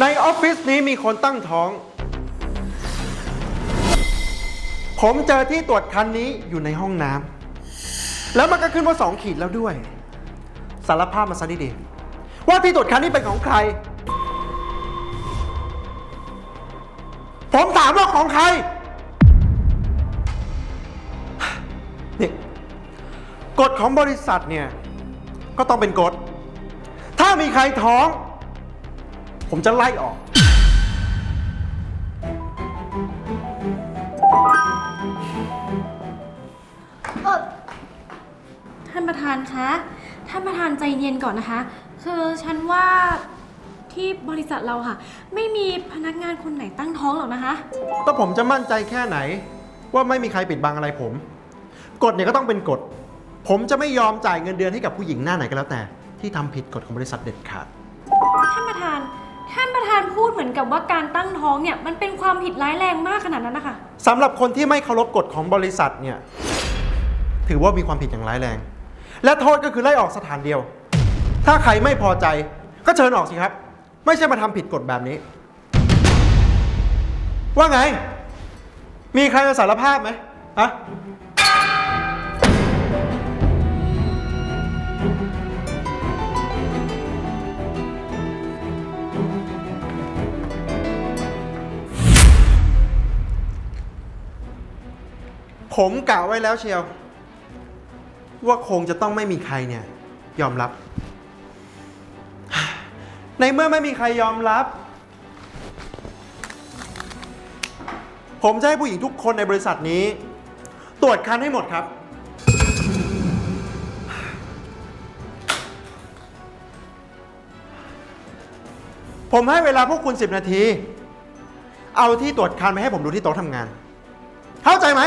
ในออฟฟิศนี้มีคนตั้งท้อง ผมเจอที่ตรวจคันนี้อยู่ในห้องน้ำ แล้วมันก็ขึ้นว่าสองขีดแล้วด้วย สารภาพมาซะดีๆว่าที่ตรวจคันนี้เป็นของใคร ผมถามว่าของใคร นี่กฎของบริษัทเนี่ย ก็ต้องเป็นกฎ ถ้ามีใครท้อง ผมจะไล่ออก เออท่านประธานคะ ท่านประธานใจเย็นก่อนนะคะ คือฉันว่าที่บริษัทเราค่ะ ไม่มีพนักงานคนไหนตั้งท้องหรอกนะคะก็ผมจะมั่นใจแค่ไหน ว่าไม่มีใครปิดบังอะไรผม กฎเนี่ยก็ต้องเป็นกฎ ผมจะไม่ยอมจ่ายเงินเดือนให้กับผู้หญิงหน้าไหนก็แล้วแต่ ที่ทำผิดกฎของบริษัทเด็ดขาด ท่านประธาน ท่านประธานพูดเหมือนกับว่าการตั้งท้องเนี่ยมันเป็นความผิดร้ายแรงมากขนาดนั้นนะคะ สำหรับคนที่ไม่เคารพกฎของบริษัทเนี่ยถือว่ามีความผิดอย่างร้ายแรง และโทษก็คือไล่ออกสถานเดียว ถ้าใครไม่พอใจก็เชิญออกสิครับ ไม่ใช่มาทำผิดกฎแบบนี้ ว่าไง มีใครจะสารภาพไหมฮะ ผมกะไว้แล้วเชียว ว่าคงจะต้องไม่มีใครเนี่ย ยอมรับ ในเมื่อไม่มีใครยอมรับ ผมจะให้ผู้หญิงทุกคนในบริษัทนี้ ตรวจคันให้หมดครับ ผมให้เวลาพวกคุณ 10 นาที เอาที่ตรวจคันไปให้ผมดูที่โต๊ะทำงาน เข้าใจไหม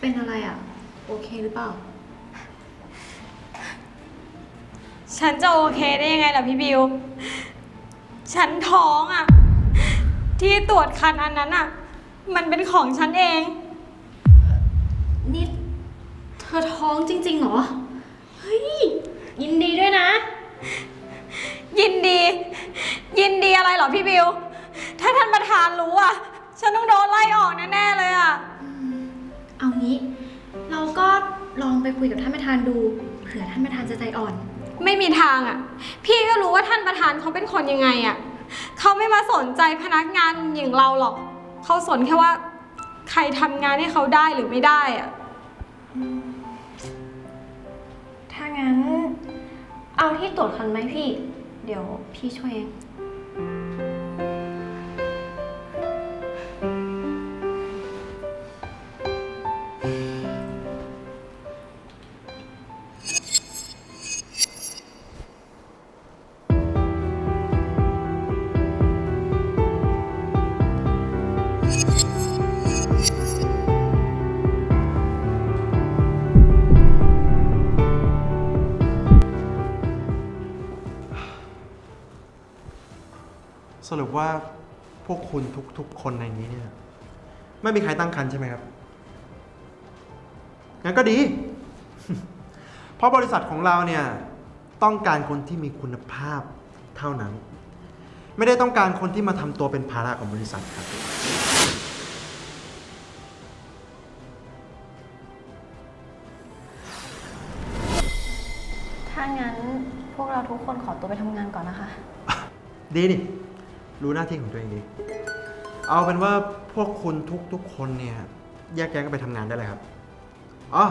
เป็นอะไรอะ โอเคหรือเปล่า ฉันจะโอเคได้ยังไงล่ะพี่บิว ฉันท้องอะ่ะ ที่ตรวจคันอันนั้นอะ่ะ มันเป็นของฉันเอง นี่ เธอท้องจริงๆเหรอ เฮ้ย ยินดีด้วยนะ ยินดี ยินดีอะไรเหรอพี่บิว ถ้าท่านประธานรู้อะ ฉันต้องโดนไล่ออกแน่ๆเลยอะ เอางี้ เราก็ลองไปคุยกับท่านประธานดู เผื่อท่านประธานจะใจอ่อน ไม่มีทางอะ พี่ก็รู้ว่าท่านประธานเขาเป็นคนยังไงอะ เขาไม่มาสนใจพนักงานอย่างเราหรอก เขาสนแค่ว่า ใครทำงานให้เขาได้หรือไม่ได้อะ ถ้างั้น เอาที่ตรวจคันไหมพี่ เดี๋ยวพี่ช่วยเอง ว่าพวกคุณทุกๆ คนในนี้เนี่ยไม่มีใครตั้งครรภ์ใช่ไหมครับ งั้นก็ดี เพราะบริษัทของเราเนี่ยต้องการคนที่มีคุณภาพเท่านั้น ไม่ได้ต้องการคนที่มาทำตัวเป็นภาระของบริษัทครับ ถ้างั้นพวกเราทุกคนขอตัวไปทำงานก่อนนะคะ ดีนี่ รู้หน้าที่ของตัวเองดี เอาเป็นว่าพวกคุณทุกๆคนเนี่ยแยกย้ายกันไปทำงานได้เลยครับอ๋อ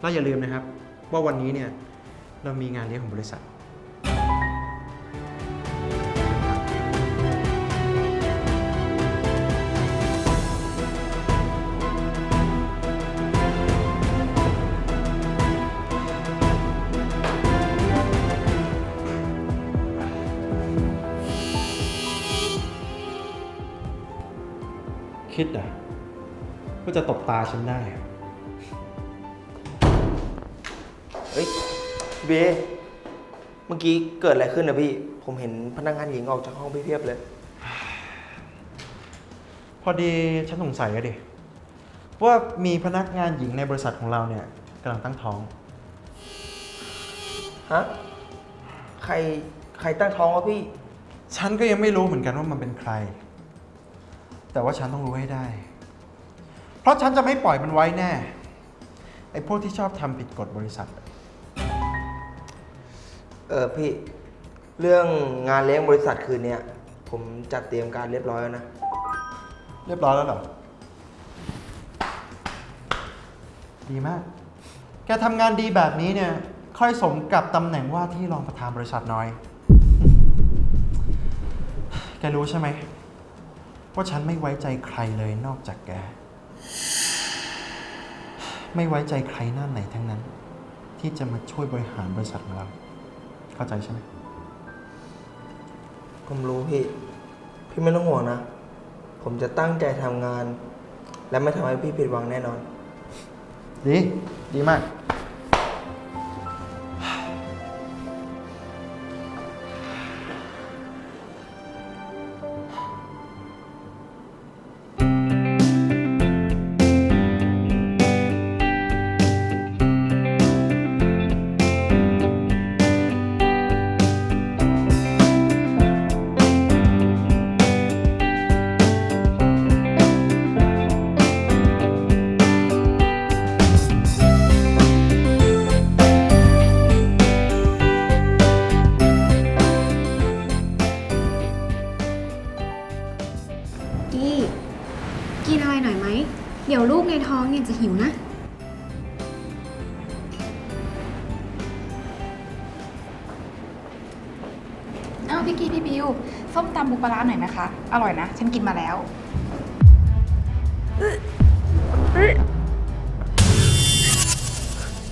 แล้วอย่าลืมนะครับ ว่าวันนี้เนี่ยเรามีงานเลี้ยงของบริษัท ว่าจะตบตาฉันได้เฮ้ยพี่เบเมื่อกี้เกิดอะไรขึ้นนะพี่ ผมเห็นพนักงานหญิงออกจากห้องพี่เพียบเลย พอดีฉันสงสัยอะดิว่ามีพนักงานหญิงในบริษัทของเราเนี่ยกำลังตั้งท้อง ฮะ ใครใครตั้งท้องวะพี่ ฉันก็ยังไม่รู้เหมือนกันว่ามันเป็นใคร แต่ว่าฉันต้องรู้ให้ได้ เพราะฉันจะไม่ปล่อยมันไว้แน่ ไอ้พวกที่ชอบทำผิดกฎบริษัทอะเออพี่ เรื่องงานเลี้ยงบริษัทคืนเนี้ยผมจัดเตรียมการเรียบร้อยแล้วนะ เรียบร้อยแล้วเหรอ ดีมาก แกทำงานดีแบบนี้เนี่ย ค่อยสมกับตำแหน่งว่าที่รองประธานบริษัทน้อย แกรู้ใช่ไหมว่าฉันไม่ไว้ใจใครเลยนอกจากแก ไม่ไว้ใจใครหน้าไหนทั้งนั้น ที่จะมาช่วยบริหารบริษัทของเรา เข้าใจใช่ไหมผมรู้พี่ พี่ไม่ต้องห่วงนะ ผมจะตั้งใจทำงาน และไม่ทำให้พี่ผิดหวังแน่นอน ดี ดีมากกี้ พี่กี้พี่บิวส้มตำบุปลาร้าหน่อยไหมคะ อร่อยนะ ฉันกินมาแล้ว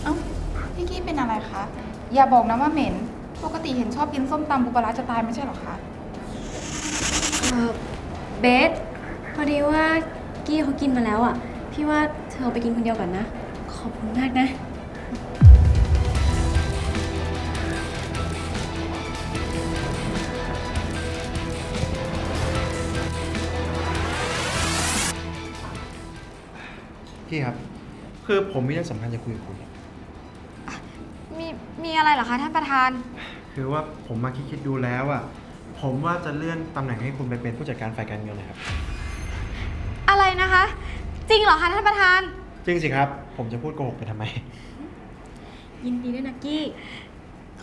เอ้าพี่กี้เป็นอะไรคะ อย่าบอกนะว่าเหม็น ปกติเห็นชอบกินส้มตำบุปลาร้าจะตายไม่ใช่เหรอคะเออเบสพอดีว่ากี้เขากินมาแล้วอะ พี่ว่าเธอเอาไปกินคนเดียวก่อนนะ ขอบคุณมากนะ พี่ครับ คือผมมีเรื่องสำคัญจะคุยกับคุณ มีมีอะไรเหรอคะท่านประธาน คือว่าผมมาคิดๆดูแล้วอะ ผมว่าจะเลื่อนตำแหน่งให้คุณไปเป็นผู้จัดการฝ่ายการเงินเลยครับ อะไรนะคะ จริงเหรอคะท่านประธาน จริงสิครับ ผมจะพูดโกหกไปทำไม ยินดีด้วยนะกี้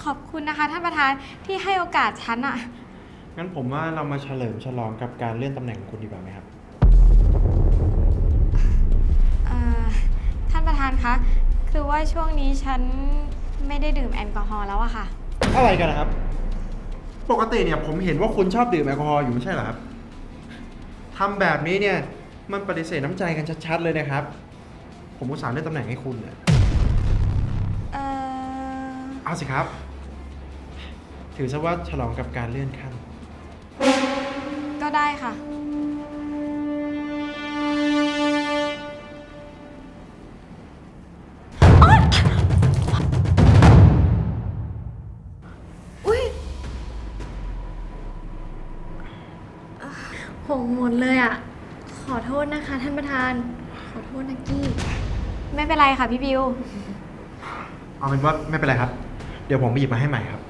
ขอบคุณนะคะท่านประธานที่ให้โอกาสฉันอะงั้นผมว่าเรามาเฉลิมฉลองกับการเลื่อนตำแหน่งของคุณดีกว่าไหมครับ ประธานคะ คือว่าช่วงนี้ฉันไม่ได้ดื่มแอลกอฮอล์แล้วอะค่ะ อะไรกันนะครับ ปกติเนี่ยผมเห็นว่าคุณชอบดื่มแอลกอฮอล์อยู่ไม่ใช่เหรอครับทำแบบนี้เนี่ยมันปฏิเสธน้ำใจกันชัดๆเลยนะครับ ผมอุตส่าห์เลื่อนตำแหน่งให้คุณเนี่ยเอ่อเอาสิครับ ถือซะว่าฉลองกับการเลื่อนขั้น ก็ได้ค่ะ หงหมดเลยอะ ขอโทษนะคะ ท่านประธาน ขอโทษนะกี้ ไม่เป็นไรค่ะพี่บิว เอาเป็นว่าไม่เป็นไรครับ เดี๋ยวผมไปหยิบมาให้ใหม่ครับ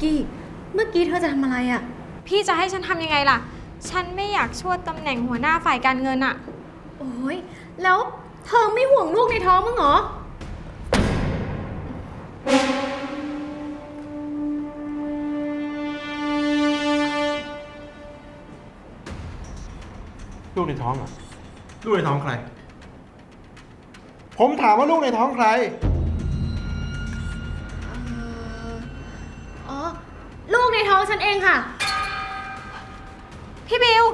กี้ เมื่อกี้เธอจะทำอะไรอะ พี่จะให้ฉันทำยังไงล่ะ ฉันไม่อยากชวดตำแหน่งหัวหน้าฝ่ายการเงินอะ โอ้ย แล้วเธอไม่ห่วงลูกในท้องมั้งเหรอ ลูกในท้องอะ ลูกในท้องใคร ผมถามว่าลูกในท้องใคร อ๋อ ลูกในท้องฉันเองค่ะ พี่บิว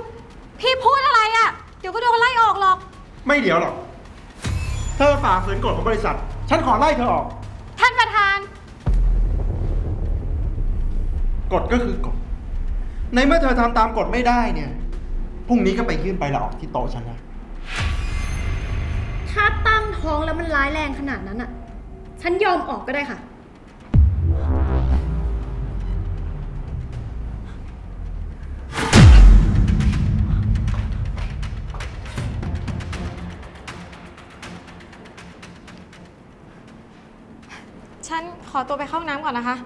พี่พูดอะไรอะ่ะ เดี๋ยวก็โดนไล่ออกหรอก ไม่เดี๋ยวหรอก เธอฝ่าฝืนกฎของบริษัท ฉันขอไล่เธอออก ท่านประธาน กฎก็คือกฎ ในเมื่อเธอทำตามกฎไม่ได้เนี่ย พรุ่งนี้ก็ไปยื่นใบลาออกที่โต๊ะฉันนะ ถ้าตั้งท้องแล้วมันร้ายแรงขนาดนั้นอะฉันยอมออกก็ได้ค่ะ ขอตัวไปเข้าห้องน้ำก่อนนะคะ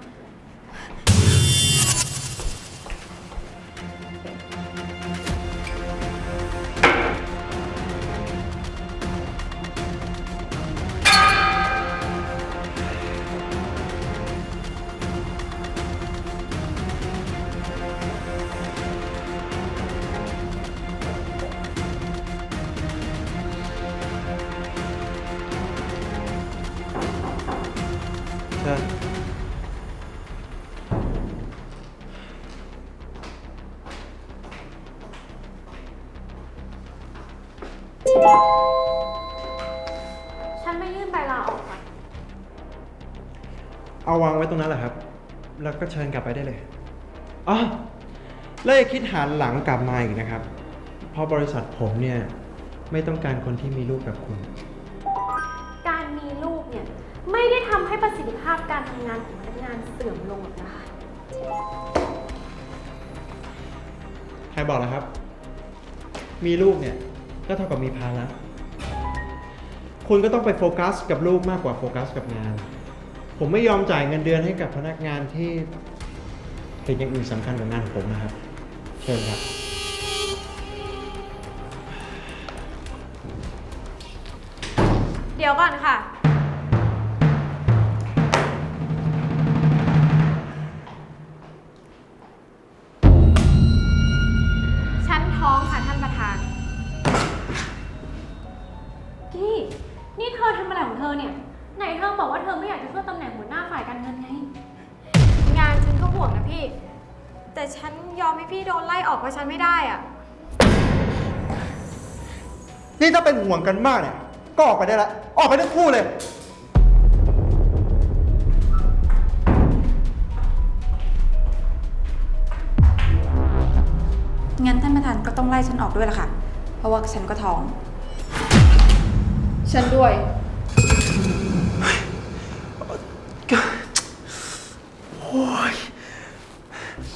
ฉันไม่ยื่นใบลาออกค่ะเอาวางไว้ตรงนั้นแหละครับ แล้วก็เชิญกลับไปได้เลยอ๋อแล้วอย่าคิดหันหลังกลับมาอีกนะครับ เพราะบริษัทผมเนี่ยไม่ต้องการคนที่มีลูกแบบคุณ การมีลูกเนี่ย ไม่ได้ทำให้ประสิทธิภาพการทำงานของพนักงานเสื่อมลงหรอกนะคะ ใครบอกแล้วครับ มีลูกเนี่ย ก็เท่ากับมีภาระคุณก็ต้องไปโฟกัสกับลูกมากกว่าโฟกัสกับงาน ผมไม่ยอมจ่ายเงินเดือนให้กับพนักงานที่เห็นอย่างอื่นสำคัญกว่างานของผมนะครับ เชิญครับ เดี๋ยวก่อนค่ะ ฉันท้องค่ะท่านประธานาฝ่ายการเงินไง งานฉันก็ห่วงนะพี่ แต่ฉันยอมให้พี่โดนไล่ออกเพราะฉันไม่ได้อะนี่ถ้าเป็นห่วงกันมากเนี่ย ก็ออกไปได้ละออกไปทั้งคู่เลย งั้นท่านประธานก็ต้องไล่ฉันออกด้วยล่ะค่ะ เพราะว่าฉันก็ท้อง ฉันด้วย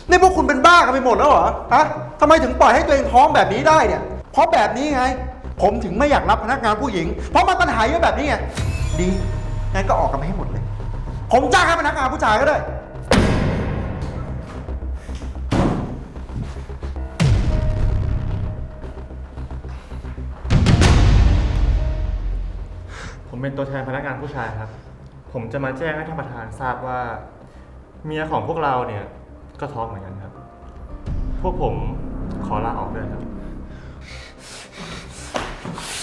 นี่พวกคุณเป็นบ้ากันไปหมดแล้วเหรอฮะทำไมถึงปล่อยให้ตัวเองท้องแบบนี้ได้เนี่ย เพราะแบบนี้ไง ผมถึงไม่อยากรับพนักงานผู้หญิง เพราะมันปัญหาเยอะแบบนี้ไง ดี งั้นก็ออกกันไปให้หมดเลย ผมจ้างให้พนักงานผู้ชายก็ได้ ผมเป็นตัวแทนพนักงานผู้ชายครับ ผมจะมาแจ้งให้ท่านประธานทราบว่า เมียของพวกเราเนี่ย ก็ท้องเหมือนกันครับ พวกผมขอลาออกด้วยครับ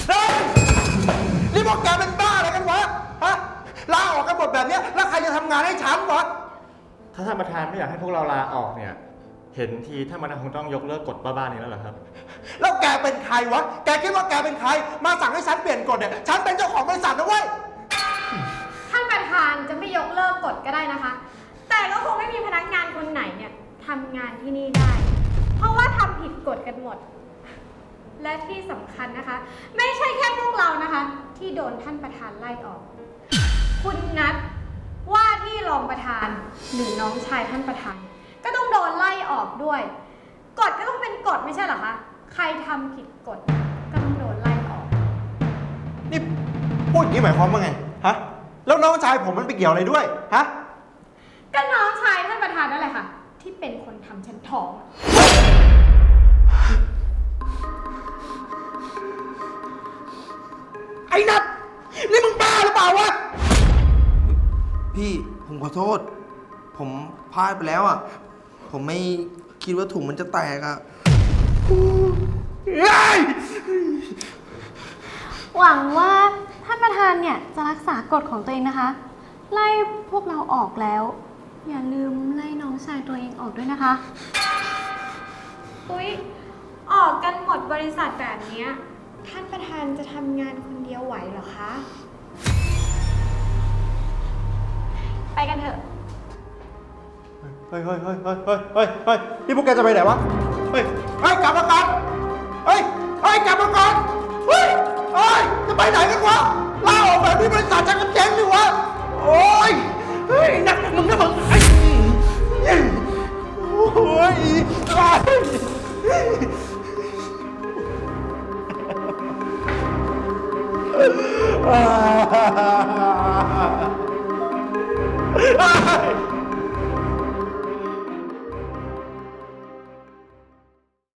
เฮ้ยนี่พวกแกเป็นบ้าอะไรกันวะ ฮะ ลาออกกันหมดแบบเนี้ยแล้วใครจะทำงานให้ฉันวะ ถ้าท่านประธานไม่อยากให้พวกเราลาออกเนี่ย เห็นทีท่านประธานคงต้องยกเลิกกฎบ้าๆนี้แล้วเหรอครับ แล้วแกเป็นใครวะ แกคิดว่าแกเป็นใคร มาสั่งให้ฉันเปลี่ยนกฎเนี่ย ฉันเป็นเจ้าของบริษัทนะเว้ย ท่านประธานจะไม่ยกเลิกกฎก็ได้นะคะแต่ก็ คงไม่มีพนักงานคนไหนเนี่ยทำงานที่นี่ได้ เพราะว่าทำผิดกฎกันหมด และที่สำคัญนะคะ ไม่ใช่แค่พวกเรานะคะ ที่โดนท่านประธานไล่ออก คุณนัทว่าที่รองประธานหรือน้องชายท่านประธาน ก็ต้องโดนไล่ออกด้วยกฎก็ต้องเป็นกฎไม่ใช่เหรอคะใครทำผิดกฎก็ต้องโดนไล่ออก นี่พูดอย่างนี้หมายความว่าไง ฮะ แล้วน้องชายผมมันไปเกี่ยวอะไรด้วย ฮะ ก็น้องชายท่านประธานนั่นแหละค่ะ ที่เป็นคนทำฉันท้องไอ้นัทนี่มึงบ้าหรือเปล่าวะ พี่ผมขอโทษ ผมพลาดไปแล้วอะ ผมไม่คิดว่าถุงมันจะแตกอะเฮ้ยหวังว่าท่านประธานเนี่ยจะรักษากฎของตัวเองนะคะ ไล่พวกเราออกแล้ว อย่าลืมไล่น้องชายตัวเองออกด้วยนะคะ อุ๊ย ออกกันหมดบริษัทแบบเนี้ยท่านประธานจะทำงานคนเดียวไหวเหรอคะ ไปกันเถอะ เฮ้ยเฮ้ยเฮ้ยเฮ้ยเฮ้ยเฮ้ยเฮ้ยนี่พวกแกจะไปไหนวะ เฮ้ย เฮ้ย กลับมาก่อนเฮ้ย เฮ้ย กลับมาก่อนเฮ้ย เฮ้ย จะไปไหนกันวะลาออกแบบนี้บริษัทจะกันเจ๊งดิวะ โอ้ย เฮ้ยนักมึง นะมึงไอ้โอ้ยไอ้